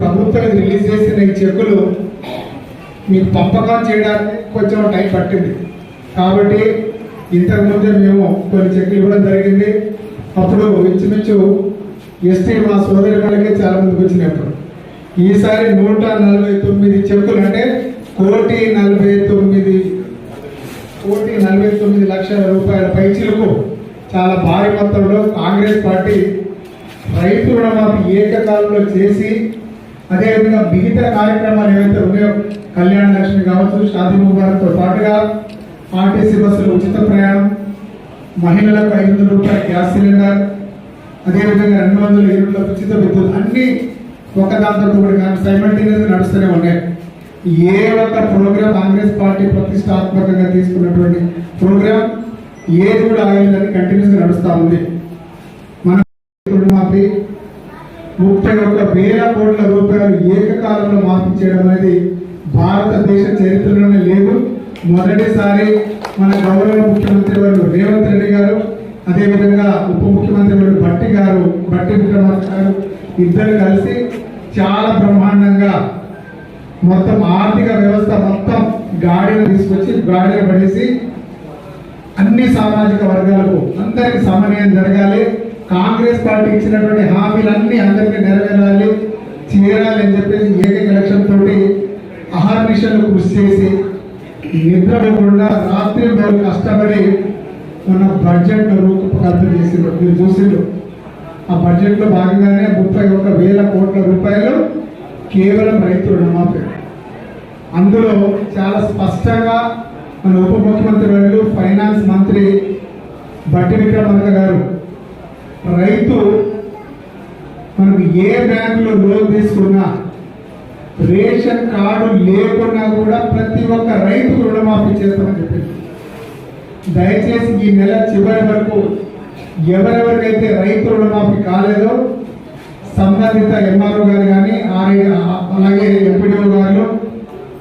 ప్రభుత్వం రిలీజ్ చేసిన ఈ చెక్కులు మీకు పంపకం చేయడానికి కొంచెం టైం పట్టింది. కాబట్టి ఇంతకు ముందే మేము కొన్ని చెక్కులు ఇవ్వడం జరిగింది. అప్పుడు ఇంచుమించు ఎస్టీ మా సోదరి వాళ్ళకి చాలా మందికి వచ్చినప్పుడు ఈసారి నూట నలభై తొమ్మిది చెక్కులు అంటే కోటి నలభై తొమ్మిది కోటి నలభై తొమ్మిది లక్షల రూపాయల పైచీలకు చాలా భారీ మొత్తంలో కాంగ్రెస్ పార్టీ రైతు రుణమాఫీ ఏకకాలంలో చేసి అదేవిధంగా మిగతా కార్యక్రమాలు ఏవైతే ఉన్నాయో కళ్యాణ లక్ష్మి కావచ్చు షాదీ ముబారక్తో పాటుగా ఆర్టీసీ బస్సులు ఉచిత ప్రయాణం మహిళలకు ఐదు వందల రూపాయల గ్యాస్ సిలిండర్ అదేవిధంగా రెండు వందల యూనిట్ల ఉచిత విద్యుత్ అన్ని ఒకదాంతో కూడా కానీ సైమల్టేనియస్ నడుస్తూనే ఉన్నాయి. ఏ ఒక్క ప్రోగ్రామ్ కాంగ్రెస్ పార్టీ ప్రతిష్టాత్మకంగా తీసుకున్నటువంటి ప్రోగ్రామ్ ఏది కూడా ఆగలేదని కంటిన్యూస్గా నడుస్తూ ఉంది మన రుణమాఫీ ముప్పై ఒక్క వేల కోట్ల రూపాయలు ఏకకాలంలో మాఫీ చేయడం అనేది భారతదేశ చరిత్రలోనే లేదు. మొదటిసారి మన గౌరవ ముఖ్యమంత్రి వారు రేవంత్ రెడ్డి గారు అదేవిధంగా ఉప ముఖ్యమంత్రి వారు భట్టి గారు భట్టి విక్రమార్క గారు ఇద్దరు కలిసి చాలా బ్రహ్మాండంగా మొత్తం ఆర్థిక వ్యవస్థ మొత్తం గాడిలో తీసుకొచ్చి గాడిలో పడేసి అన్ని సామాజిక వర్గాలకు అందరికి సమన్వయం జరగాలి. కాంగ్రెస్ పార్టీ ఇచ్చినటువంటి హామీలన్నీ అందరికీ నెరవేరాలి చేరాలి అని చెప్పేసి ఏకైక లక్ష్యంతో తోటి అహర్నిశలు కృషి చేసి నిద్రపోకుండా రాత్రి రోజు కష్టపడి మన బడ్జెట్ రూపకల్పన చేసిండ్రు. మీరు చూసిండ్రు. ఆ బడ్జెట్లో భాగంగానే ముప్పై ఒక్క వేల కోట్ల రూపాయలు కేవలం రైతు రుణమాఫీ. అందులో చాలా స్పష్టంగా మన ఉప ముఖ్యమంత్రి ఫైనాన్స్ మంత్రి బట్టి విక్రమార్క గారు రైతు మనకు ఏ బ్యాంకులో లోన్ తీసుకున్నా రేషన్ కార్డు లేకున్నా కూడా ప్రతి ఒక్క రైతు రుణమాఫీ చేస్తామని చెప్పింది. దయచేసి ఈ నెల చివరి వరకు ఎవరెవరికైతే రైతు రుణమాఫీ కాలేదో సంబంధిత ఎంఆర్ఓ గారు కానీ ఆర్ఐ అలాగే